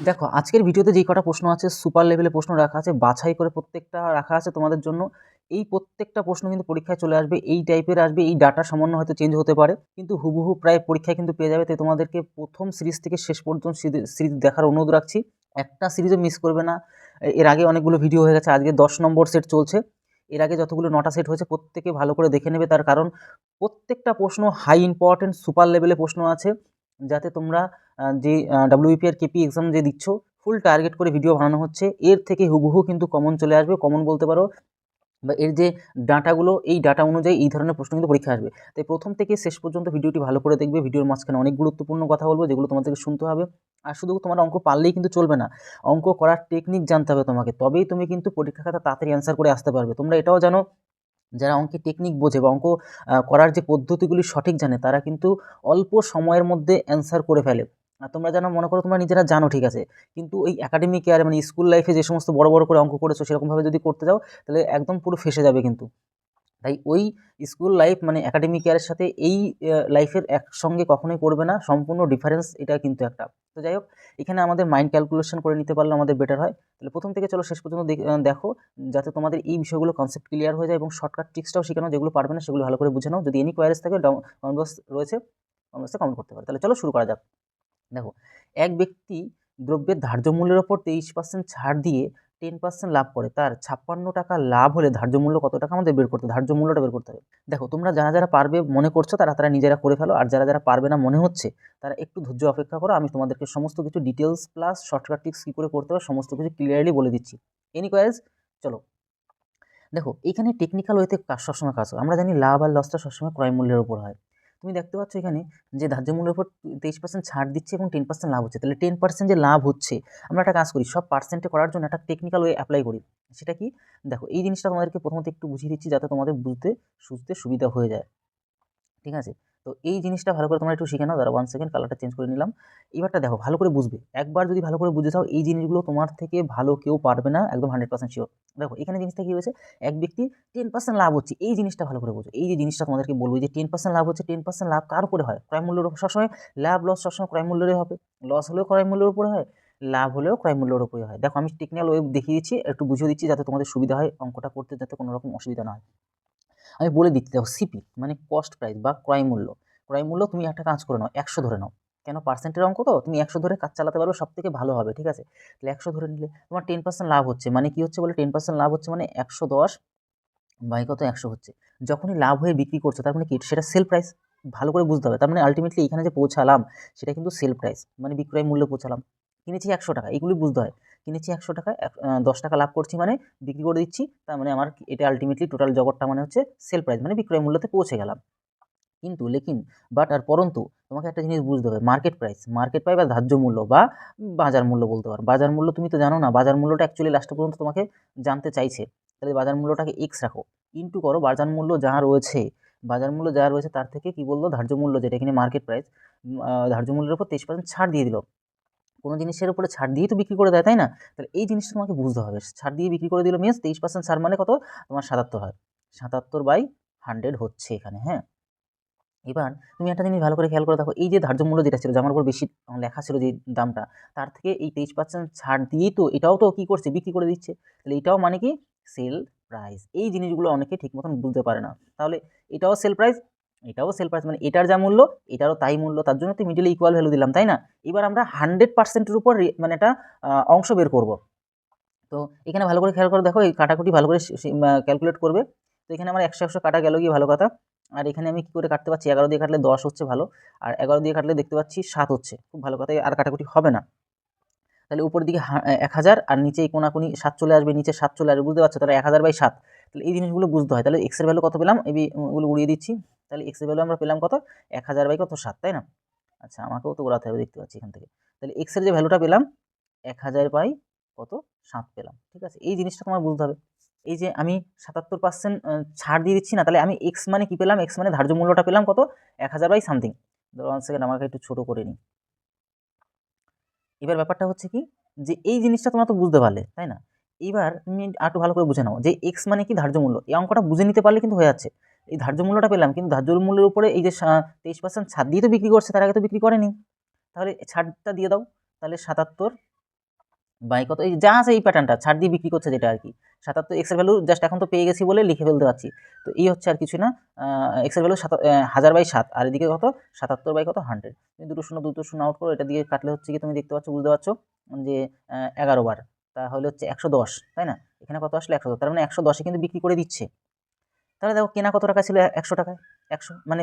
দেখো, আজকের ভিডিওতে যেই কটা প্রশ্ন আছে সুপার লেভেলে প্রশ্ন রাখা আছে, বাছাই করে প্রত্যেকটা রাখা আছে তোমাদের জন্য। এই প্রত্যেকটা প্রশ্ন কিন্তু পরীক্ষায় চলে আসবে, এই টাইপের আসবে, এই ডাটা সামান্য হয়তো চেঞ্জ হতে পারে, কিন্তু হুবহু প্রায় পরীক্ষায় কিন্তু পেয়ে যাবে। তাই তোমাদেরকে প্রথম সিরিজ থেকে শেষ পর্যন্ত সিরিজ দেখার অনুরোধ রাখছি। একটা সিরিজও মিস করবে না। এর আগে অনেকগুলো ভিডিও হয়ে গেছে, আজকে দশ নম্বর সেট চলছে। এর আগে যতগুলো নটা সেট হয়েছে, প্রত্যেকে ভালো করে দেখে নেবে। তার কারণ, প্রত্যেকটা প্রশ্ন হাই ইম্পর্টেন্ট সুপার লেভেলে প্রশ্ন আছে। যাতে তোমরা যে ডাব্লিউবিপি আর কেপি এক্সাম যে দিচ্ছ ফুল টার্গেট করে ভিডিও বানানো হচ্ছে, এর থেকে হুবহু কিন্তু কমন চলে আসবে। কমন বলতে পারো, বা এর যে ডাটাগুলো, এই ডাটা অনুযায়ী এই ধরনের প্রশ্ন কিন্তু পরীক্ষা আসবে। তাই প্রথম থেকে শেষ পর্যন্ত ভিডিওটি ভালো করে দেখবে। ভিডিওর মাঝখানে অনেক গুরুত্বপূর্ণ কথা বলব, যেগুলো তোমাদেরকে শুনতে হবে। আর শুধু তোমার অঙ্ক পারলেই কিন্তু চলবে না। অঙ্ক করার টেকনিক জানতে হবে তোমাকে, তবেই তুমি কিন্তু পরীক্ষা খাতা তাড়াতাড়ি অ্যান্সার করে আসতে পারবে। তোমরা এটাও জানো যারা অঙ্কে টেকনিক বোঝে বা অঙ্ক করার যে পদ্ধতিগুলি সঠিক জানে, তারা কিন্তু অল্প সময়ের মধ্যে অ্যান্সার করে ফেলে। তোমরা যেন মনে করো তোমরা নিজেরা জানো ঠিক আছে, কিন্তু এই একাডেমিক ইয়ারে মানে স্কুল লাইফে যে সমস্ত বড় বড় করে অঙ্ক করেছ সেরকমভাবে যদি করতে যাও, তাহলে একদম পুরো ফেসে যাবে কিন্তু। তাই ওই স্কুল লাইফ মানে একাডেমিক ইয়ারের সাথে এই লাইফের একসঙ্গে কখনোই করবে না। সম্পূর্ণ ডিফারেন্স এটা কিন্তু একটা। তো যাই হোক, এখানে আমাদের মাইন্ড ক্যালকুলেশন করে নিতে পারলে আমাদের বেটার হয়। তাহলে প্রথম থেকে চলো শেষ পর্যন্ত দেখো যাতে তোমাদের এই বিষয়গুলো কনসেপ্ট ক্লিয়ার হয়ে যায় এবং শর্টকাট ট্রিক্সটাও শেখানো, যেগুলো পারবে না সেগুলো ভালো করে বুঝে নাও। যদি এনি কোয়ারিজ থাকে কমেন্ট বক্স রয়েছে কমেন্ট বক্সে কমেন্ট করতে পারে। তাহলে চলো শুরু করা যাক। দেখো, এক ব্যক্তি দ্রব্যের ধার্য মূল্যের ওপর তেইশ পার্সেন্ট ছাড় দিয়ে টেন পার্সেন্ট লাভ করে, তার ছাপ্পান্ন টাকা লাভ হলে ধার্য মূল্য কত টাকা আমাদের বের করতে? ধার্য মূল্যটা বের করতে হবে। দেখো, তোমরা যারা যারা পারবে মনে করছ, তারা তারা নিজেরা করে ফেলো। আর যারা যারা পারবে না মনে হচ্ছে, তারা একটু ধৈর্য অপেক্ষা করো। আমি তোমাদেরকে সমস্ত কিছু ডিটেলস প্লাস শর্টকাট টিক্স কী করে করতে হবে, সমস্ত কিছু ক্লিয়ারলি বলে দিচ্ছি। এনি কোয়ারিজ চলো। দেখো, এখানে টেকনিক্যাল ওয়েতে কাজ সবসময় কাজ হয়। আমরা জানি লাভ আর লসটা সবসময় ক্রয় মূল্যের উপর হয়। তুমি দেখতে পাচ্ছ এখানে যে ধার্য মূল্যের উপর তেইশ পার্সেন্ট ছাড় দিচ্ছে এবং টেন পার্সেন্ট লাভ হচ্ছে। তাহলে টেন পার্সেন্ট যে লাভ হচ্ছে, আমরা একটা কাজ করি, সব পার্সেন্টে করার জন্য একটা টেকনিক্যাল ওয়ে অ্যাপ্লাই করি। সেটা কি? দেখো, এই জিনিসটা তোমাদেরকে প্রথমত একটু বুঝিয়ে দিচ্ছি যাতে তোমাদের বুঝতে, সুঝতে সুবিধা হয়ে যায়। ঠিক আছে? তো এই জিনিসটা ভালো করে তোমরা একটু শিখে নাও। দাঁড়া ওয়ান সেকেন্ড কালারটা চেঞ্জ করে নিলাম। এবারটা দেখো, ভালো করে বুঝবে। একবার যদি ভালো করে বুঝে যাও, এই জিনিসগুলো তোমার থেকে ভালো কেউ পারবে না, একদম হান্ড্রেড পার্সেন্ট শিওর দেখো, এখানে জিনিসটা কী হয়েছে? এক ব্যক্তি টেন পার্সেন্ট লাভ হচ্ছে, এই জিনিসটা ভালো করে বোঝো। এই যে জিনিসটা তোমাদেরকে বলব যে টেন পার্সেন্ট লাভ হচ্ছে টেন পার্সেন্ট লাভ কার উপরে হয়? ক্রয় মূল্যের উপর সবসময় লাভ লস সবসময় ক্রয় মূল্যেরই হবে। লস হলেও ক্রয় মূল্যের উপরে হয়, লাভ হলেও ক্রয় মূল্যের উপরে হয়। দেখো, আমি টেকনিক্যাল ওয়েব দেখিয়ে দিচ্ছি, একটু বুঝিয়ে দিচ্ছি, যাতে তোমাদের সুবিধা হয় অঙ্কটা করতে, যাতে কোনো রকম অসুবিধা না হয়। আমি বলে দিচ্ছি, দেখো সিপি মানে কস্ট প্রাইস বা ক্রয় মূল্য। ক্রয় মূল্য তুমি একটা কাজ করে নাও, একশো ধরে নাও। কেন? পার্সেন্টের অঙ্ক তো, তুমি একশো ধরে কাজ চালাতে পারবে সব থেকে ভালো হবে, ঠিক আছে? তাহলে একশো ধরে নিলে তোমার টেন পার্সেন্ট লাভ হচ্ছে। মানে কি হচ্ছে বলে? টেন পার্সেন্ট লাভ হচ্ছে মানে একশো দশ বাই কত? একশো হচ্ছে। যখনই লাভ হয়ে বিক্রি করছ, তার মানে কি? সেটা সেল প্রাইস ভালো করে বুঝতে হবে। তার মানে আলটিমেটলি এখানে যে পৌঁছালাম, সেটা কিন্তু সেল প্রাইস মানে বিক্রয় মূল্য পৌঁছালাম। কিনেছি একশো টাকা এগুলি বুঝতে হয়। কিনেছি একশো টাকা, এক- দশ টাকা লাভ করছি মানে বিক্রি করে দিচ্ছি, তার মানে আমার এটা আলটিমেটলি টোটাল জগৎটা মানে হচ্ছে সেল প্রাইস মানে বিক্রয় মূল্যতে পৌঁছে গেলাম। কিন্তু লেকিন বাট আর পরন্তু, তোমাকে একটা জিনিস বুঝতে হবে মার্কেট প্রাইস মার্কেট প্রাইস বা ধার্য মূল্য বা বাজার মূল্য বলতে পারো। বাজার মূল্য তুমি তো জানো না, বাজার মূল্যটা অ্যাকচুয়ালি লাস্ট পর্যন্ত তোমাকে জানতে চাইছে। তাহলে বাজার মূল্যটাকে এক্স রাখো ইন্টু করো, বাজার মূল্য যা রয়েছে, বাজার মূল্য যা রয়েছে তার থেকে কি বলল, ধার্য মূল্য যেটা এখানে মার্কেট প্রাইস ধার্য মূল্যের উপর তেইশ পার্সেন্ট ছাড় দিয়ে দিল। কোনো জিনিসের উপরে ছাড় দিয়েই তো বিক্রি করে দেয়, তাই না? তাহলে এই জিনিসটা তোমাকে বুঝতে হবে। ছাড় দিয়ে বিক্রি করে দিল মিনস তেইশ পার্সেন্ট ছাড় মানে কত? তোমার সাতাত্তর হয়। সাতাত্তর বাই হান্ড্রেড হচ্ছে এখানে হ্যাঁ? এবার তুমি একটা জিনিস ভালো করে খেয়াল করে দেখো, এই যে ধার্য মূল্য যেটা ছিল জামার উপর বেশি লেখা ছিল যে দামটা, তার থেকে এই তেইশ পার্সেন্ট ছাড় দিয়েই তো এটাও তো কী করছে? বিক্রি করে দিচ্ছে। তাহলে এটাও মানে কি? সেল প্রাইস এই জিনিসগুলো অনেকে ঠিক মতন বুঝতে পারে না। তাহলে এটাও সেল প্রাইস এটাও সেল প্রাইস মানে এটার যা মূল্য, এটারও তাই মূল্য, তার জন্য তো মিডিলে ইকুয়াল ভ্যালু দিলাম, তাই না? এবার আমরা হান্ড্রেড পার্সেন্টের উপর মানে একটা অংশ বের করব। তো এখানে ভালো করে খেয়াল করে, দেখো এই কাটাকুটি ভালো করে ক্যালকুলেট করবে। তো এখানে আমার একশো একশো কাটা গেল গিয়ে ভালো কথা। আর এখানে আমি কী করে কাটতে পারছি? এগারো দিয়ে কাটলে দশ হচ্ছে ভালো, আর এগারো দিয়ে কাটলে দেখতে পাচ্ছি সাত হচ্ছে। খুব ভালো কথা, আর কাটাকুটি হবে না। তাহলে উপর দিকে এক হাজার, আর নিচে এই কোনাকুনি সাত চলে আসবে, নিচে সাত চলে আসবে, বুঝতে পারছ? তাহলে এক হাজার বাই সাত। তাহলে এই জিনিসগুলো বুঝতে হয়। তাহলে এক্সের ভ্যালু কত পেলাম? এই ওগুলো উড়িয়ে দিচ্ছি। তাহলে এক্স এক্সের ভ্যালু আমরা পেলাম কত? এক হাজার বাই কত? সাত, তাই না? আচ্ছা আমাকেও তো ওড়াতে হবে, দেখতে পাচ্ছি এখান থেকে। তাহলে এক্স এক্সের যে ভ্যালুটা পেলাম, এক হাজার বাই কত? সাত পেলাম, ঠিক আছে? এই জিনিসটা তোমার বুঝতে হবে। এই যে আমি সাতাত্তর পার্সেন্ট ছাড় দিয়ে দিচ্ছি না, তাহলে আমি এক্স মানে কী পেলাম? এক্স মানে ধার্য মূল্যটা পেলাম কত? এক হাজার বাই সামথিং ধরো ওয়ান সেকেন্ড আমাকে একটু ছোটো করে নিই। এবার ব্যাপারটা হচ্ছে কি? যে এই জিনিসটা তোমরা তো বুঝতে পারলে, তাই না? এবার তুমি একটু ভালো করে বুঝে নাও যে এক্স মানে কি ধার্য মূল্য। এই অঙ্কটা বুঝে নিতে পারলে কিন্তু হয়ে যাচ্ছে। এই ধার্য মূল্যটা পেলাম, কিন্তু ধার্য মূল্যের উপরে এই যে তেইশ পার্সেন্ট ছাড় দিয়ে তো বিক্রি করছে, তার আগে তো বিক্রি করেনি। তাহলে ছাড়টা দিয়ে দাও, তাহলে সাতাত্তর বাই কত? এই যা আছে এই প্যাটার্নটা ছাড় দিয়ে বিক্রি করছে যেটা আর কি। সাতাত্তর এক্সের ভ্যালু জাস্ট এখন তো পেয়ে গেছি বলে লিখে ফেলতে পারছি। তো এই হচ্ছে আর কিছু না এক্সের ভ্যালু সাত হাজার বাই সাত, আর এদিকে কত? সাতাত্তর বাই কত? হান্ড্রেড তুমি দুটো শূন্য দুটো শূন্য আউট করো, এটা দিয়ে কাটলে হচ্ছে কি তুমি দেখতে পাচ্ছ, বুঝতে পারছ যে এগারো বার। তাহলে হচ্ছে একশো দশ, তাই না? এখানে কত আসলে? একশো দশ। তার মানে একশো দশে কিন্তু বিক্রি করে দিচ্ছে। তাহলে দেখো কেনা কত টাকা ছিল? একশো টাকায়। একশো মানে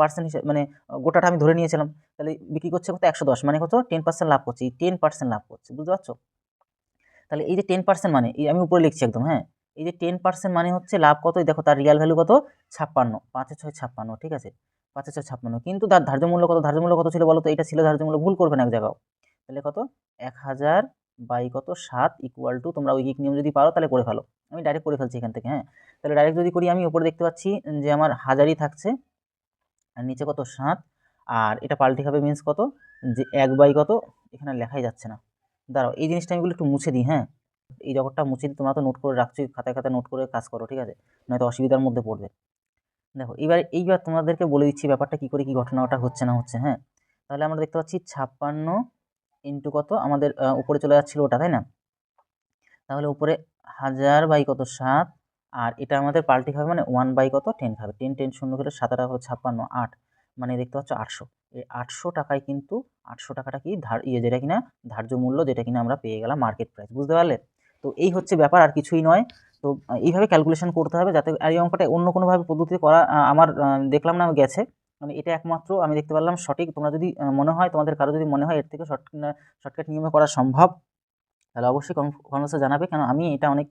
পার্সেন্ট হিসেবে মানে গোটাটা আমি ধরে নিয়েছিলাম। তাহলে বিক্রি করছে কত? একশো দশ মানে কত? টেন পার্সেন্ট লাভ করছি। টেন পার্সেন্ট লাভ করছে, বুঝতে পারছ? তাহলে এই যে টেন পার্সেন্ট মানে এই আমি উপরে লিখছি একদম হ্যাঁ? এই যে টেন পার্সেন্ট মানে হচ্ছে লাভ কত? দেখো তার রিয়াল ভ্যালু কত? ছাপ্পান্ন, পাঁচে ছয় ছাপ্পান্ন, ঠিক আছে? পাঁচে ছয় ছাপ্পান্ন। কিন্তু তার ধার্য মূল্য কত? ধার্য মূল্য কত ছিল বলো তো? এটা ছিল ধার্য মূল্য, ভুল করবে না এক জায়গাও। তাহলে কত? এক হাজার বাই কত? সাত ইকুয়াল টু তোমরা ঐকিক নিয়ম যদি পারো, তাহলে করে ফেলো। আমি ডাইরেক্ট করে ফেলছি এখান থেকে হ্যাঁ? তাহলে ডাইরেক্ট যদি করি, আমি উপরে দেখতে পাচ্ছি যে আমার হাজারই থাকছে, আর নিচে কত? সাত, আর এটা পাল্টি হবে মিন্স কত? যে এক বাই কত? এখানে লেখাই যাচ্ছে না। দাঁড়াও, এই জিনিসটা আমি একটু মুছে দিই হ্যাঁ? এই জগৎটা মুছে দিই, তোমরা তো নোট করে রাখছো খাতায় খাতায় নোট করে কাজ করো, ঠিক আছে? নয়তো অসুবিধার মধ্যে পড়বে। দেখো, এইবার এইবার তোমাদেরকে বলে দিচ্ছি ব্যাপারটা কী করে, কী ঘটনাটা হচ্ছে না হচ্ছে হ্যাঁ? তাহলে আমরা দেখতে পাচ্ছি ছাপ্পান্ন ইন্টু কত? আমাদের উপরে চলে যাচ্ছিল ওটা, তাই না? তাহলে উপরে হাজার বাই কত সাত? আর এটা আমাদের পাল্টি খাবে মানে ওয়ান বাই কত? টেন খাবে। টেন টেন শূন্য করে সাত আটা ছাপ্পান্ন, আট। মানে দেখতে পাচ্ছ আটশো। এই আটশো টাকায় কিন্তু আটশো টাকাটা কি ধার ইয়ে যেটা কিনা, ধার্য মূল্য যেটা কিনা আমরা পেয়ে গেলাম মার্কেট প্রাইস বুঝতে পারলে? তো এই হচ্ছে ব্যাপার, আর কিছুই নয়। তো এইভাবে ক্যালকুলেশন করতে হবে যাতে এই অঙ্কটা অন্য কোনোভাবে পদ্ধতিতে করা আমার দেখলাম না গেছে। মানে এটা একমাত্র আমি দেখতে পারলাম সঠিক। তোমরা যদি মনে হয়, তোমাদের কারও যদি মনে হয় এর থেকে শর্ট শর্টকাট নিয়মে করা সম্ভব তাহলে অবশ্যই কনভার্সে জানাবে। কেন আমি এটা অনেক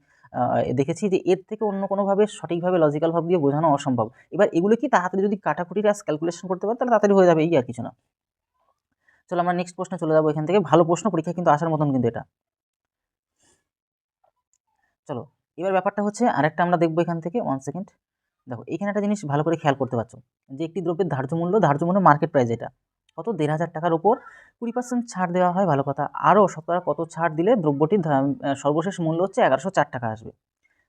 দেখেছি যে এর থেকে অন্য কোনোভাবে সঠিকভাবে লজিক্যাল ভাব দিয়ে বোঝানো অসম্ভব। এবার এগুলো কি তাড়াতাড়ি যদি কাটাকুটি রাস ক্যালকুলেশন করতে পারে, তাহলে তাড়াতাড়ি হয়ে যাবে, এই আর কিছু না। চলো আমরা নেক্সট প্রশ্নে চলে যাব এখান থেকে। ভালো প্রশ্ন, পরীক্ষা কিন্তু আসার মতন কিন্তু এটা। চলো, এবার ব্যাপারটা হচ্ছে আরেকটা আমরা দেখব এখান থেকে। ওয়ান সেকেন্ড দেখো, এখানে একটা জিনিস ভালো করে খেয়াল করতে পারছ। যে একটি দ্রব্যের ধার্য মূল্য ধার্য মূল্য মার্কেট প্রাইস এটা। কত? দেড় হাজার টাকার উপর কুড়ি পার্সেন্ট ছাড় দেওয়া হয়, ভালো কথা। আরও শতকরা কত ছাড় দিলে দ্রব্যটির সর্বশেষ মূল্য হচ্ছে এগারোশো চার টাকা আসবে।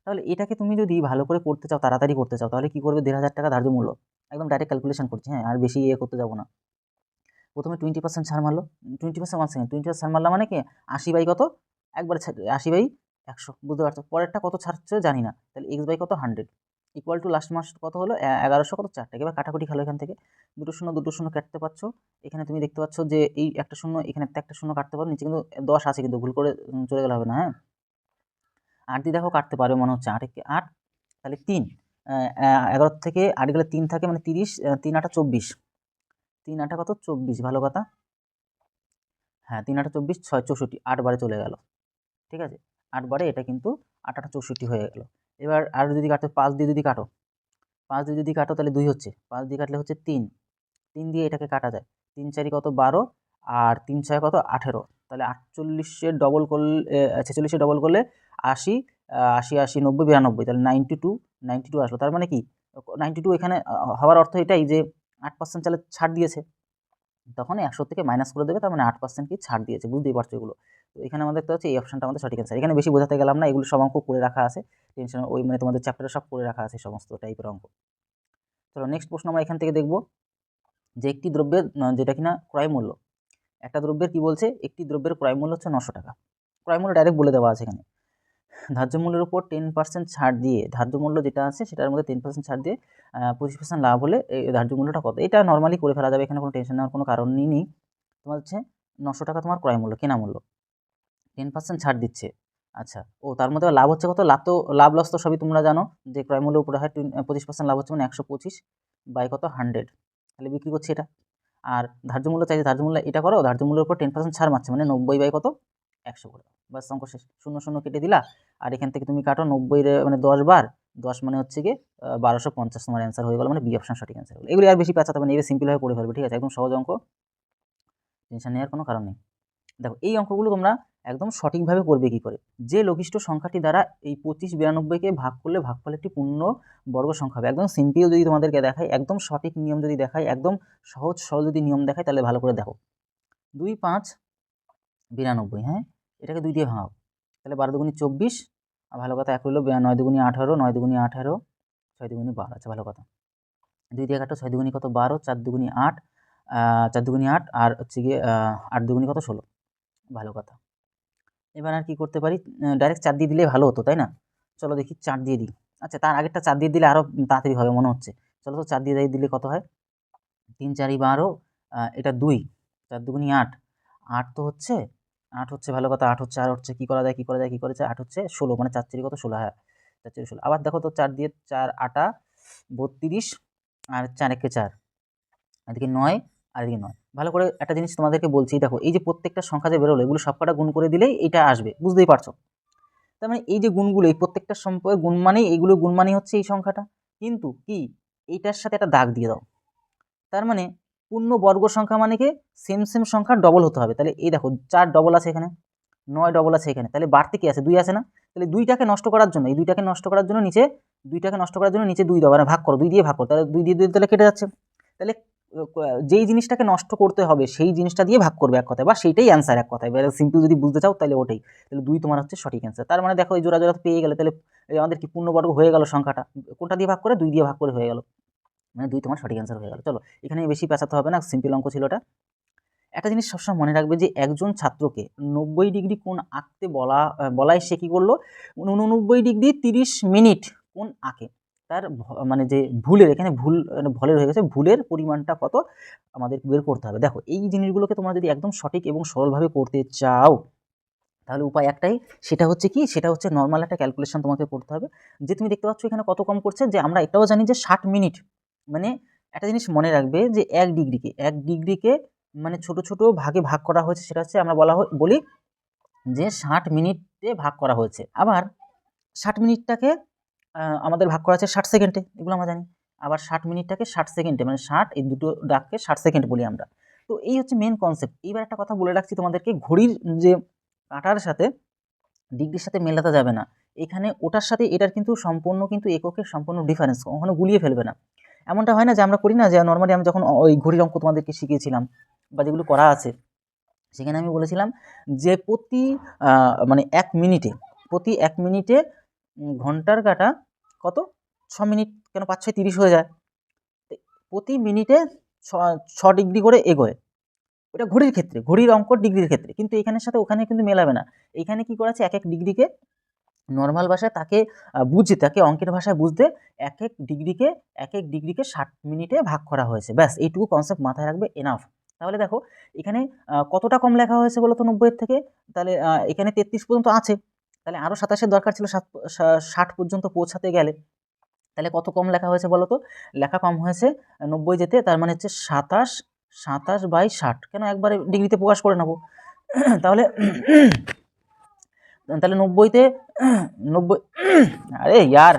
তাহলে এটাকে তুমি যদি ভালো করে করতে চাও, তাড়াতাড়ি করতে চাও, তাহলে কী করবে? দেড় হাজার টাকা ধার্য মূল্য। একদম ডাইরেক্ট ক্যালকুলেশন করছি হ্যাঁ আর বেশি ইয়ে করতে যাব না। প্রথমে টোয়েন্টি পার্সেন্ট ছাড় মারলো। Twenty percent one second twenty percent ছাড় মারলাম মানে কি? আশি বাই কত? একবারে আশি বাই একশো, বুঝতে পারছ? পরেরটা কত ছাড়ছে জানি না। তাহলে এক্স বাই কত? হান্ড্রেড ইকুয়াল টু লাস্ট মাস কত হলো? এগারোশো কত? চার টাকা এবার কাটাকুটি খেলো এখান থেকে। দুটো শূন্য দুটো শূন্য কাটতে পারছ। এখানে তুমি দেখতে পাচ্ছ যে এই একটা শূন্য, এখানে একটা শূন্য কাটতে পারো। নিচে কিন্তু দশ আছে, কিন্তু ভুল করে চলে গেলে হবে না হ্যাঁ? আট দিয়ে দেখো কাটতে পারবে, মনে হচ্ছে আট আট। তাহলে তিন। এগারো থেকে আট গেলে তিন থাকে মানে তিরিশ তিন আটা চব্বিশ। তিন আটা কত? চব্বিশ, ভালো কথা। হ্যাঁ তিন আটা চব্বিশ, ছয় চৌষট্টি। আট বারে চলে গেল। ঠিক আছে? আট বারে এটা কিন্তু আট আটা চৌষট্টি হয়ে গেল। এবার আর যদি কাটো, পাঁচ দিয়ে যদি কাটো, পাঁচ দিয়ে যদি কাটো তাহলে দুই হচ্ছে। পাঁচ দিয়ে কাটলে হচ্ছে তিন। তিন দিয়ে এটাকে কাটা যায়। তিন চারি কত? বারো। আর তিন ছয় কত? আঠেরো। তাহলে আটচল্লিশে ডবল করলে ছেচল্লিশে ডবল করলে আশি আশি আশি, নব্বই, বিরানব্বই। তাহলে নাইনটি টু নাইনটি টু আসলো। তার মানে কি? নাইনটি টু এখানে হওয়ার অর্থ এটাই যে আট পার্সেন্ট চালে ছাড় দিয়েছে। তখন একশো থেকে মাইনাস করে দেবে, তার মানে আট পার্সেন্ট কি ছাড় দিয়েছে। বুঝতেই পারছ এগুলো। তো এখানে আমাদের দেখতে হচ্ছে এই অপশানটা আমাদের সঠিক অ্যান্সার এখানে বেশি বোঝাতে গেলাম না, এগুলো সব অঙ্ক করে রাখা আছে। টেনশন ওই মানে তোমাদের চ্যাপ্টারে সব করে রাখা আছে সমস্ত টাইপের অঙ্ক। চলো নেক্সট প্রশ্ন আমরা এখান থেকে দেখব যে একটি দ্রব্যের যেটা কিনা ক্রয় মূল্য। একটা দ্রব্যের কি বলছে? একটি দ্রব্যের ক্রয় মূল্য হচ্ছে নশো টাকা। ক্রয় মূল্য ডাইরেক্ট বলে দেওয়া আছে এখানে। ধার্য মূল্যের উপর টেন পার্সেন্ট ছাড় দিয়ে, ধার্য মূল্য যেটা আছে সেটার মধ্যে টেন পার্সেন্ট ছাড় দিয়ে পঁচিশ পার্সেন্ট লাভ হলে এই ধার্য মূল্যটা কত? এটা নর্মালি করে ফেলা যাবে, এখানে কোনো টেনশন নেওয়ার কোনো কারণই নেই। তোমার হচ্ছে নশো টাকা তোমার ক্রয় মূল্য, কেনা মূল্য। টেন পার্সেন্ট ছাড় দিচ্ছে। আচ্ছা ও তার মধ্যে লাভ হচ্ছে কত? লাভ তো, লাভ লস তো সবই তোমরা জানো। যে ক্রয় মূল্য উপরে হয় পঁচিশ পার্সেন্ট লাভ হচ্ছে মানে একশো পঁচিশ বাই কত? হান্ড্রেড তাহলে বিক্রি করছে এটা। আর ধার্য মূল্য চাইছে, ধার্য মূল্য এটা করো, ধার্য মূল্যের উপর টেন পার্সেন্ট ছাড় মারছে মানে নব্বই বাই কত? একশো করে। বাস অঙ্ক শেষ। শূন্য শূন্য কেটে দিলা। আর এখান থেকে তুমি কাটো নব্বই মানে দশ বার। দশ মানে হচ্ছে গিয়ে বারোশো পঞ্চাশ। তোমার অ্যান্সার হয়ে গেল মানে বি অপশন সঠিক অ্যান্সার হলো এগুলি আর বেশি পেঁচাতে হবে না এবার সিম্পলভাবে পড়ে ফেলবে, ঠিক আছে? একদম সহজ অঙ্ক। টেনশন নেওয়ার কোনো কারণ নেই। দেখো, এই অঙ্কগুলো তোমরা একদম সঠিকভাবে করবে কী করে? যে লঘিষ্ঠ সংখ্যাটি দ্বারা এই পঁচিশ বিরানব্বইকে ভাগ করলে ভাগফল একটি পূর্ণ বর্গ সংখ্যা হবে। একদম সিম্পল যদি তোমাদেরকে দেখায় একদম সঠিক নিয়ম যদি দেখায় একদম সহজ সহজ যদি নিয়ম দেখায় তাহলে ভালো করে দেখো। দুই পাঁচ বিরানব্বই হ্যাঁ? এটাকে দুই দিয়ে ভাঙাও। তাহলে বারো দুগুনি চব্বিশ, আর ভালো কথা এক হলো নয় দুগুনি আঠারো, নয় দুগুনি আঠারো, ছয় দুগুনি বারো আচ্ছা ভালো কথা। দুই দিয়ে কাটো ছয় দুগুনি কত বারো, চার দুগুনি আট চার দুগুনি আট, আর হচ্ছে গিয়ে আট দুগুনি কত ষোলো, ভালো কথা। এবার আর কি করতে পারি? ডাইরেক্ট চার দিয়ে দিলেই ভালো হতো, তাই না? চলো দেখি, চার দিয়ে দিই। আচ্ছা তার আগেরটা চার দিয়ে দিলে আরও তাড়াতাড়ি হবে, মনে হচ্ছে। চলো তো চার দিয়ে দিয়ে দিলে কত হয়? তিন, চারি, বারো এটা দুই। চার দুগুনি আট। আট তো হচ্ছে, আট হচ্ছে ভালো কথা, আট হচ্ছে, আর হচ্ছে কী করা যায়, কী করা যায়, কী করা যায়, আট হচ্ছে ষোলো মানে চার চারি কত? ষোলো হ্যাঁ চার চারি ষোলো। আবার দেখো তো চার দিয়ে চার আটা, বত্রিশ, আর চার একে চার। এদিকে নয় আর এদিকে নয়। ভালো করে একটা জিনিস তোমাদেরকে বলছি, দেখো, এই যে প্রত্যেকটা সংখ্যা যে বেরোলো, এগুলো সবকটা গুণ করে দিলেই এটা আসবে, বুঝতেই পারছ? তার মানে এই যে গুণগুলো, এই প্রত্যেকটা সম্পর্কে গুণ মানেই, এইগুলো গুণ মানেই হচ্ছে এই সংখ্যাটা। কিন্তু কি? এইটার সাথে একটা দাগ দিয়ে দাও। তার মানে পূর্ণ বর্গ সংখ্যা মানে কি? সেম সেম সংখ্যা ডবল হতে হবে। তাহলে এই দেখো, চার ডবল আছে এখানে, নয় ডবল আছে এখানে, তাহলে বাড়তে কি আছে? দুই আছে না? তাহলে দুইটাকে নষ্ট করার জন্য, এই দুইটাকে নষ্ট করার জন্য নিচে, দুইটাকে নষ্ট করার জন্য নিচে দুই দেওয়া মানে ভাগ করো, দুই দিয়ে ভাগ করো, তাহলে দুই দিয়ে দুই তাহলে কেটে যাচ্ছে। তাহলে যেই জিনিসটাকে নষ্ট করতে হবে, সেই জিনিসটা দিয়ে ভাগ করবে এক কথায় বা সেইটাই অ্যান্সার এক কথায়। এবার সিম্পল যদি বুঝতে চাও, তাহলে ওটাই। তাহলে দুই তোমার হচ্ছে সঠিক অ্যান্সার তার মানে দেখো, এই জোড়া জোড়া পেয়ে গেলে তাহলে আমাদের কি পূর্ণবর্গ হয়ে গেল সংখ্যাটা? কোনটা দিয়ে ভাগ করে? দুই দিয়ে ভাগ করে হয়ে গেল। মানে দুই তোমার সঠিক অ্যান্সার হয়ে গেল। চলো এখানে বেশি পেঁচাতে হবে না সিম্পল অঙ্ক ছিল ওটা একটা জিনিস সবসময় মনে রাখবে যে একজন ছাত্রকে নব্বই ডিগ্রি কোণ আঁকতে বলা বলায় সে কী করল? উননব্বই ডিগ্রি তিরিশ মিনিট কোণ আঁকে। তার মানে যে ভুলের, এখানে ভুল মানে ভলের হয়ে গেছে, ভুলের পরিমাণটা কত আমাদের বের করতে হবে। দেখো, এই জিনিসগুলোকে তোমরা যদি একদম সঠিক এবং সরলভাবে করতে চাও, তাহলে উপায় একটাই, সেটা হচ্ছে কি, সেটা হচ্ছে নর্মাল একটা ক্যালকুলেশন তোমাকে করতে হবে। যে তুমি দেখতে পাচ্ছ এখানে কত কম করছে, যে আমরা এটাও জানি যে ষাট মিনিট মানে একটা জিনিস মনে রাখবে যে এক ডিগ্রিকে এক ডিগ্রিকে মানে ছোট ছোট ভাগে ভাগ করা হয়েছে, সেটা হচ্ছে আমরা বলা বলি যে ষাট মিনিটে ভাগ করা হয়েছে। আবার ষাট মিনিটটাকে আমাদের ভাগ করা আছে ষাট সেকেন্ডে, এগুলো আমরা জানি। আবার ষাট মিনিটটাকে ষাট সেকেন্ডে মানে ষাট এই দুটো ডাককে ষাট সেকেন্ড বলি আমরা। তো এই হচ্ছে মেন কনসেপ্ট এইবার একটা কথা বলে রাখছি তোমাদেরকে, ঘড়ির যে কাঁটার সাথে ডিগ্রির সাথে মেলাতে যাবে না। এখানে ওটার সাথে এটার কিন্তু সম্পূর্ণ কিন্তু এককের সম্পূর্ণ ডিফারেন্স কখনো গুলিয়ে ফেলবে না। এমনটা হয় না যে আমরা করি না যে নর্মালি আমি যখন ওই ঘড়ির অঙ্ক তোমাদেরকে শিখিয়েছিলাম বা যেগুলো করা আছে, সেখানে আমি বলেছিলাম যে প্রতি মানে এক মিনিটে, প্রতি এক মিনিটে ঘণ্টার কাটা কত? ছ মিনিট কেন পাঁচ ছয় তিরিশ হয়ে যায়। প্রতি মিনিটে ছ ডিগ্রি করে এগোয়। ওটা ঘড়ির ক্ষেত্রে, ঘড়ির অঙ্ক ডিগ্রির ক্ষেত্রে। কিন্তু এখানের সাথে ওখানে কিন্তু মেলাবে না। এখানে কি করা আছে এক এক ডিগ্রিকে নর্মাল ভাষায় তাকে বুঝতে তাকে অঙ্কের ভাষায় বুঝতে এক এক ডিগ্রিকে, এক এক ডিগ্রিকে ষাট মিনিটে ভাগ করা হয়েছে। ব্যাস, এইটুকু কনসেপ্ট মাথায় রাখবে এনাফ তাহলে দেখো, এখানে কতটা কম লেখা হয়েছে বলো তো নব্বইয়ের থেকে? তাহলে এখানে তেত্রিশ পর্যন্ত আছে। তাহলে আরও সাতাশের দরকার ছিল সাত ষাট পর্যন্ত পৌঁছাতে গেলে। তাহলে কত কম লেখা হয়েছে বলো তো লেখা কম হয়েছে নব্বই যেতে, তার মানে হচ্ছে সাতাশ সাতাশ বাই ষাট। কেন একবারে ডিগ্রিতে প্রকাশ করে নেব? তাহলে তাহলে নব্বইতে, নব্বই, আরে, ইয়ার!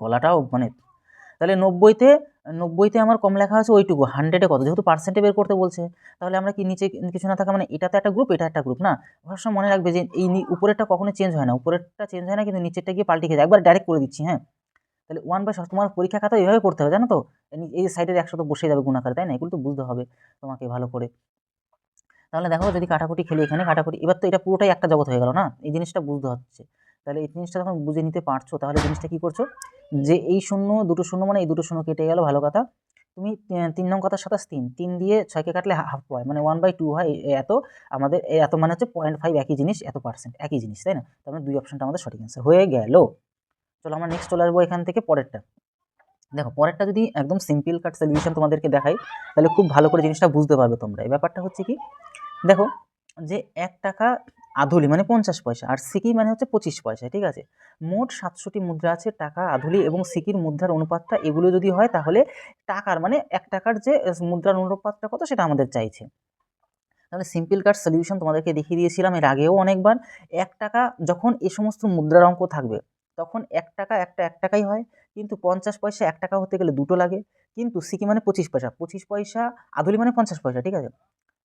গলাটাও মানে তাহলে নব্বইতে নব্বইতে আমার কম লেখা আছে ওইটুকু হান্ড্রেডে কত? যেহেতু পার্সেন্টে বের করতে বলছে, তাহলে আমরা কি নিচে কিছু না থাকা মানে এটাতে একটা গ্রুপ এটা একটা গ্রুপ না? সবসময় মনে রাখবে যে এই উপরেরটা কখনো চেঞ্জ হয় না, উপরেরটা চেঞ্জ হয় না, কিন্তু নিচেরটা গিয়ে পাল্টে খেয়ে একবার ডাইরেক্ট করে দিচ্ছি হ্যাঁ? তাহলে ওয়ান বাই তোমার পরীক্ষা খাতা এইভাবে করতে হবে, জানো তো? এই- সাইডের একসাথে বসে যাবে গুণাকার, তাই না? এগুলো তো বুঝতে হবে তোমাকে ভালো করে। তাহলে দেখো যদি কাটাকুটি খেলি এখানে কাটাকুটি এবার তো এটা পুরোটাই একটা জগৎ হয়ে গেল, না? এই জিনিসটা বুঝতে হচ্ছে। তাহলে এই জিনিসটা যখন বুঝে নিতে পারছ, তাহলে জিনিসটা কী করছ? যে এই শূন্য, দুটো শূন্য মানে এই দুটো শূন্য কেটে গেল, ভালো কথা। তুমি তিন নং কথার সাতাশ তিন। তিন দিয়ে ছয়কে কাটলে হাফ পয় মানে ওয়ান বাই টু হয় এত। আমাদের এত মানে হচ্ছে পয়েন্ট ফাইভ একই জিনিস, এত পার্সেন্ট একই জিনিস, তাই না? তার মানে দুই অপশনটা আমাদের সঠিক অ্যান্সার হয়ে গেল। চলো আমরা নেক্সট চলে আসব এখান থেকে পরেরটা। দেখো, পরেরটা যদি একদম সিম্পল কাট সলিউশন তোমাদেরকে দেখাই, তাহলে খুব ভালো করে জিনিসটা বুঝতে পারবে তোমরা। এই ব্যাপারটা হচ্ছে কি, দেখো, যে এক টাকা আধুলি মানে পঞ্চাশ পয়সা। আর সিকি মানে হচ্ছে পঁচিশ পয়সা, ঠিক আছে? মোট সাতশোটি মুদ্রা আছে টাকা আধুলি এবং সিকির মুদ্রার অনুপাতটা এগুলো যদি হয় তাহলে টাকার মানে এক টাকার যে মুদ্রার অনুপাতটা কত সেটা আমাদের চাইছে। তাহলে সিম্পল কার্ড সলিউশন তোমাদেরকে দেখিয়ে দিয়েছিলাম এর আগেও অনেকবার। এক টাকা যখন এ সমস্ত মুদ্রার অঙ্ক থাকবে, তখন এক টাকা একটা এক টাকাই হয়। কিন্তু পঞ্চাশ পয়সা এক টাকা হতে গেলে দুটো লাগে। কিন্তু সিকি মানে পঁচিশ পয়সা পঁচিশ পয়সা আধুলি মানে পঞ্চাশ পয়সা, ঠিক আছে?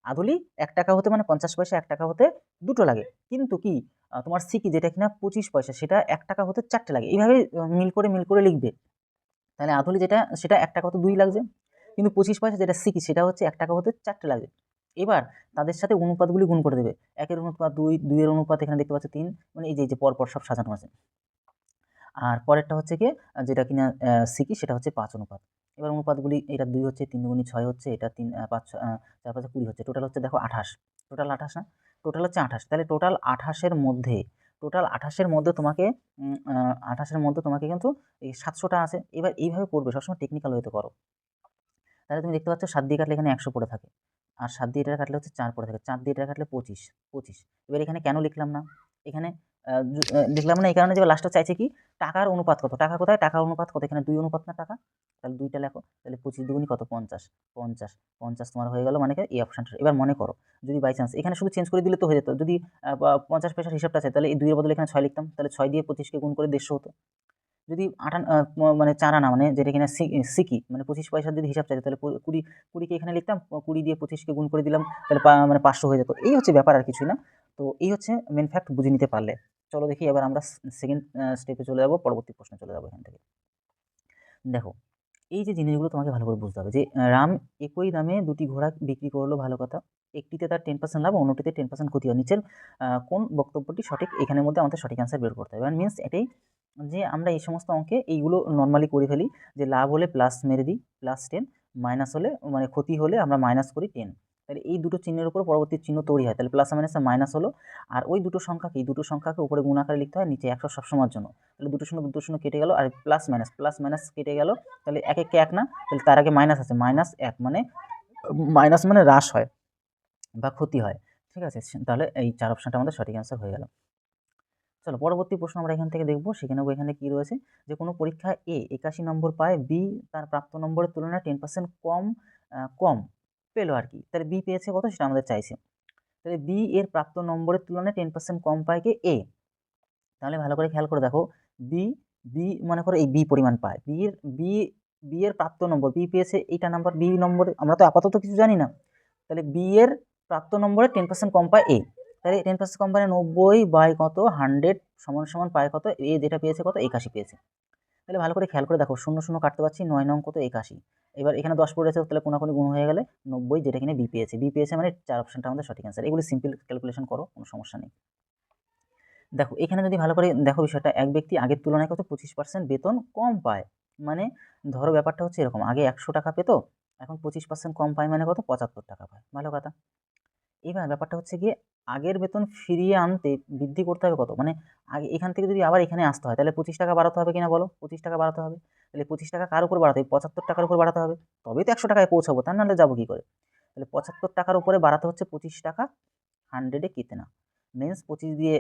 আধুলি এক টাকা হতে মানে পঞ্চাশ পয়সা, এক টাকা হতে দুটো লাগে। কিন্তু কি তোমার সিকি যেটা কিনা পঁচিশ পয়সা, সেটা এক টাকা হতে চারটে লাগে। এইভাবে মিল করে মিল করে লিখবে। তাহলে আধুলি যেটা, সেটা এক টাকা হতে দুই লাগছে কিন্তু পঁচিশ পয়সা যেটা সিকি, সেটা হচ্ছে এক টাকা হতে চারটে লাগবে এবার তাদের সাথে অনুপাতগুলি গুণ করে দেবে। একের অনুপাত দুই, দুইয়ের অনুপাত এখানে দেখতে পাচ্ছ তিন মানে এই যে যে পরপর সব সাজানো আছে। আর পরেরটা হচ্ছে কি, যেটা কিনা সিকি, সেটা হচ্ছে পাঁচ অনুপাত। এবার অনুপাতগুলি এটা দুই হচ্ছে, তিন দুগুণি ছয় হচ্ছে, এটা তিন পাঁচ চার পাঁচে কুড়ি হচ্ছে। টোটাল হচ্ছে দেখো আঠাশ। টোটাল আঠাশ না টোটাল হচ্ছে আঠাশ। তাহলে টোটাল আঠাশের মধ্যে টোটাল আঠাশের মধ্যে তোমাকে আঠাশের মধ্যে তোমাকে কিন্তু এই সাতশোটা আছে। এবার এইভাবে করবে, সবসময় টেকনিক্যাল ওয়েতে করো। তাহলে তুমি দেখতে পাচ্ছ সাত দিয়ে কাটলে এখানে একশো পড়ে থাকে। আর সাত দিয়ে এটা কাটলে হচ্ছে চার পড়ে থাকে। চার দিয়ে এটা কাটলে পঁচিশ পঁচিশ। এবার এখানে কেন লিখলাম না? এখানে লিখলাম না, এই কারণে যে লাস্টটা চাইছে কি, টাকার অনুপাত কত? টাকা কোথায়? টাকার অনুপাত কত? এখানে দুই অনুপাত না টাকা? তাহলে দুইটা লেখো। তাহলে পঁচিশ দুগুনি কত? পঞ্চাশ। পঞ্চাশ। পঞ্চাশ তোমার হয়ে গেল মানে কি? এই অপশানটা এবার মনে করো, যদি বাই চান্স এখানে শুধু চেঞ্জ করে দিলে তো হয়ে যেত। যদি পঞ্চাশ পয়সার হিসাবটা আছে তাহলে এই দুইয়ের বদলে এখানে ছয় লিখতাম। তাহলে ছয় দিয়ে পঁচিশকে গুণ করে দেড়শো হতো। যদি আটান মানে চার আনা মানে যেটা কিনা সিকি মানে পঁচিশ পয়সার যদি হিসাব চাইছে তাহলে কুড়ি, কুড়িকে এখানে লিখতাম কুড়ি দিয়ে পঁচিশকে গুণ করে দিলাম, তাহলে মানে পাঁচশো হয়ে যেত। এই হচ্ছে ব্যাপার আর কিছুই না। তো এই হচ্ছে মেন ফ্যাক্ট বুঝে নিতে পারলে। চলো দেখি, এবার আমরা সেকেন্ড স্টেপে চলে যাব, পরবর্তী প্রশ্নে চলে যাব এখান থেকে। দেখো, এই যে জিনিসগুলো তোমাকে ভালো করে বুঝতে হবে যে রাম একই দামে দুটি ঘোড়া বিক্রি করল, ভালো কথা। একটিতে তার টেন পার্সেন্ট লাভ, অন্যটিতে টেন পার্সেন্ট ক্ষতি হয়। নিচের কোন বক্তব্যটি সঠিক? এখানের মধ্যে আমাদের সঠিক অ্যান্সার বের করতে হবে। মিনস এটাই যে, আমরা এই সমস্ত অঙ্কে এইগুলো নর্মালি করে ফেলি যে, লাভ হলে প্লাস মেরে দিই প্লাস টেন মাইনাস হলে মানে ক্ষতি হলে আমরা মাইনাস করি টেন তাহলে এই দুটো চিহ্নের উপর পরবর্তী চিহ্ন তৈরি হয়। তাহলে প্লাস মাইনাসে মাইনাস হলো আর ওই দুটো সংখ্যাকে এই দুটো সংখ্যাকে উপরে গুণ আকারে লিখতে হয়, নিচে একশো সবসময়ের জন্য। তাহলে দুটো শূন্য দুটো শূন্য কেটে গেল আর প্লাস মাইনাস প্লাস মাইনাস কেটে গেল, তাহলে এক একে এক না? তাহলে তার আগে মাইনাস আছে মাইনাস এক মানে মাইনাস মানে হ্রাস হয় বা ক্ষতি হয়। ঠিক আছে? তাহলে এই চার অপশানটা আমাদের সঠিক অ্যান্সার হয়ে গেল। চলো পরবর্তী প্রশ্ন আমরা এখান থেকে দেখব। সেখানে এখানে কী রয়েছে? যে কোনো পরীক্ষা এ একাশি নম্বর পায় বি তার প্রাপ্ত নম্বরের তুলনায় টেন পার্সেন্ট কম কম। পেল আর কি। তাহলে বি পেয়েছে কত? সেটা আমাদের চাইছে। তাহলে বি এর প্রাপ্ত নম্বরের তুলনায় টেন পার্সেন্ট কম পায় কে? এ তাহলে ভালো করে খেয়াল করে দেখো। বি বি মনে করো এই বি পরিমাণ পায়। বি এর বি বি এর প্রাপ্ত নম্বর বি পেয়েছে এইটা নাম্বার বি নম্বরে, আমরা তো আপাতত কিছু জানি না। তাহলে বি এর প্রাপ্ত নম্বরে টেন পার্সেন্ট কম পায় এ তাহলে টেন পার্সেন্ট কম পায় নব্বই বাই কত? হান্ড্রেড সমান সমান পায় কত? এ যেটা পেয়েছে কত? একাশি পেয়েছে। তাহলে ভালো করে খেয়াল করে দেখো, শূন্য শূন্য কাটতে পারছি, নয় নং কত একাশি। এবার এখানে দশ পড়েছে, তাহলে কোনো কোনো গুণ হয়ে গেলে নব্বই, যেটা কিনে বি পেয়েছে। বি পেয়েছে মানে চার অপশানটা আমাদের সঠিক অ্যান্সার এগুলি সিম্পল ক্যালকুলেশন করো, কোনো সমস্যা নেই। দেখো, এখানে যদি ভালো করে দেখো বিষয়টা, এক ব্যক্তি আগের তুলনায় কত? পঁচিশ পার্সেন্ট বেতন কম পায়। মানে ধরো ব্যাপারটা হচ্ছে এরকম, আগে একশো টাকা পেতো, এখন পঁচিশ পার্সেন্ট কম পায় মানে কত? পঁচাত্তর টাকা পায়। ভালো কথা। এবার ব্যাপারটা হচ্ছে গিয়ে আগের বেতন ফিরিয়ে আনতে বৃদ্ধি করতে হবে কত? মানে আগে এখান থেকে যদি আবার এখানে আসতে হয়, তাহলে পঁচিশ টাকা বাড়াতে হবে কিনা বলো? পঁচিশ টাকা বাড়াতে হবে। তাহলে পঁচিশ টাকা কার উপর বাড়াতে হবে? পঁচাত্তর টাকার উপর বাড়াতে হবে। তবেই তো একশো টাকায় পৌঁছাবো তার নাহলে যাব কী করে? তাহলে পঁচাত্তর টাকার উপরে বাড়াতে হচ্ছে পঁচিশ টাকা হান্ড্রেডে কিতে না মেন্স পঁচিশ দিয়ে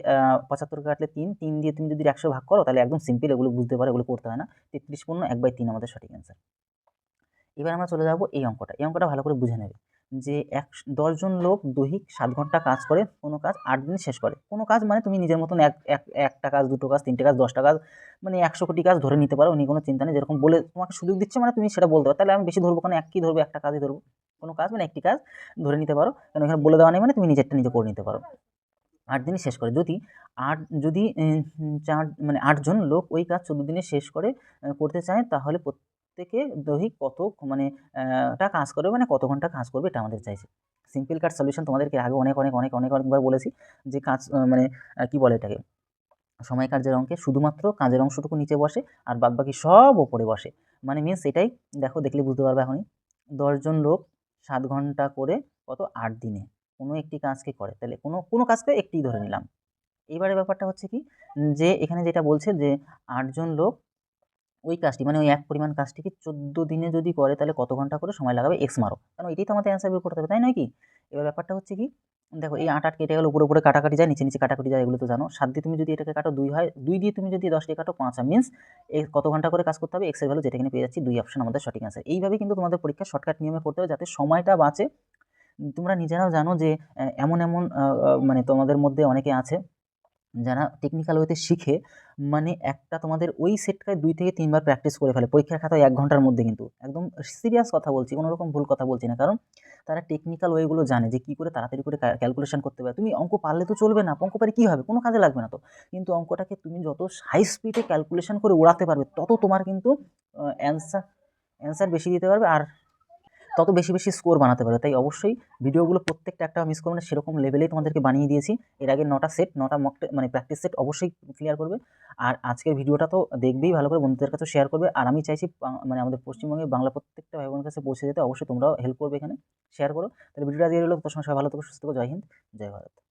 পঁচাত্তর কাটলে তিন তিন দিয়ে তুমি যদি একশো ভাগ করো, তাহলে একদম সিম্পল এগুলো বুঝতে পারো, এগুলো করতে হয় না। তেত্রিশ পূর্ণ এক বাই তিন আমাদের সঠিক অ্যান্সার এবার আমরা চলে যাব এই অঙ্কটা। এই অঙ্কটা ভালো করে বুঝে নেবে। যে এক দশজন লোক দৈহিক সাত ঘণ্টা কাজ করে, কোনো কাজ আট দিন শেষ করে। কোনো কাজ মানে তুমি নিজের মতন এক এক, একটা কাজ, দুটো কাজ, তিনটে কাজ, দশটা কাজ মানে একশো কোটি কাজ ধরে নিতে পারো, উনি কোনো চিন্তা নেই, যেরকম বলে তোমাকে সুযোগ দিচ্ছে মানে তুমি সেটা বলতে পারো। তাহলে আমি বেশি ধরবো কারণ একই ধরবো? একটা কাজই ধরবো। কোনো কাজ মানে একটি কাজ ধরে নিতে পারো কারণ এখানে বলে দেওয়া নেই মানে তুমি নিজেরটা নিজে করে নিতে পারো। আট দিনে শেষ করে। যদি আট, যদি চার মানে আটজন লোক ওই কাজ চোদ্দ দিনে শেষ করে করতে চায়, তাহলে প্রত্যেকে দৈহিক কত মানে টা কাজ করবে মানে কত ঘণ্টা কাজ করবে এটা আমাদের চাইছে। সিম্পল কাট সলিউশন তোমাদেরকে আগে অনেক অনেক অনেক অনেক অনেকবার বলেছি যে কাজ মানে কি বলে এটাকে? সময় কার্যের অঙ্কে শুধুমাত্র কাজের অংশটুকু নিচে বসে আর বাদবাকি সব ওপরে বসে। মানে মিনস এটাই, দেখো, দেখলে বুঝতে পারবে এখনই। দশজন লোক সাত ঘণ্টা করে কত? আট দিনে। কোনো একটি কাজকে করে। তাহলে কোনো কোনো কাজকে একটিই ধরে নিলাম। এবারে ব্যাপারটা হচ্ছে কি? যে এখানে যেটা বলছে যে আটজন লোক ওই কাজটি মানে ওই এক পরিমাণ কাজটিকে চোদ্দ দিনে যদি করে, তাহলে কত ঘণ্টা করে সময় লাগাবে? এক্স মারো। কারণ এটাই তো আমাদের অ্যান্সার বের করতে হবে, তাই নয় কি? এবার ব্যাপারটা হচ্ছে কি, দেখো এই আট আট কেটে গেলে, উপরে উপরে কাটাকাটি যায়, নিচে নিচে কাটাকাটি যায়, এগুলো তো জানো। সাত দিয়ে তুমি যদি এটাকে কাটো দুই হয়, দুই দিয়ে তুমি যদি দশ দিয়ে কাটো পাঁচ মিনস এই কত ঘণ্টা করে কাজ করতে হবে? এক্সের ভ্যালু যেটা এখানে পেয়ে যাচ্ছি, দুই অপশন আমাদের সঠিক অ্যান্সার এইভাবে কিন্তু তোমাদের পরীক্ষা শর্টকাট নিয়মে করতে হবে, যাতে সময়টা বাঁচে। তোমরা নিজেরাও জানো যে এমন এমন মানে তোমাদের মধ্যে অনেকে আছে যারা টেকনিক্যাল ওয়েতে শিখে মানে একটা তোমাদের ওই সেটটায় দুই থেকে তিনবার প্র্যাকটিস করে ফেলে। পরীক্ষার খাতায় এক ঘণ্টার মধ্যে কিন্তু। একদম সিরিয়াস কথা বলছি কোনো রকম ভুল কথা বলছি না। কারণ তারা টেকনিক্যাল ওয়েগুলো জানে যে কী করে তাড়াতাড়ি করে ক্যালকুলেশন করতে পারে। তুমি অঙ্ক পারলে তো চলবে না, অঙ্ক পারে কী হবে? কোনো কাজে লাগবে না তো। কিন্তু অঙ্কটাকে তুমি যত হাই স্পিডে ক্যালকুলেশন করে উড়াতে পারবে, তত তোমার কিন্তু অ্যান্সার অ্যান্সার বেশি দিতে পারবে। আর তত বেশি বেশি স্কোর বানাতে পারো। তাই অবশ্যই ভিডিওগুলো প্রত্যেকটা একটা মিস করবে না, সেরকম লেভেলেই তোমাদেরকে বানিয়ে দিয়েছি। এর আগে নটা সেট নটা মক মানে প্র্যাকটিস সেট অবশ্যই ক্লিয়ার করবে। আর আজকের ভিডিওটা তো দেখবেই, ভালো করে বন্ধুদের কাছে শেয়ার করবে। আর আমি চাইছি মানে আমাদের পশ্চিমবঙ্গে বাংলা প্রত্যেকটা ভাই বোনের কাছে পৌঁছে যেতে, অবশ্যই তোমরাও হেল্প করবে এখানে শেয়ার করো। তাহলে ভিডিওটা দিয়ে রইল তোমার সবাই ভালো থাকো, সুস্থ থাকো, জয় হিন্দ, জয় ভারত।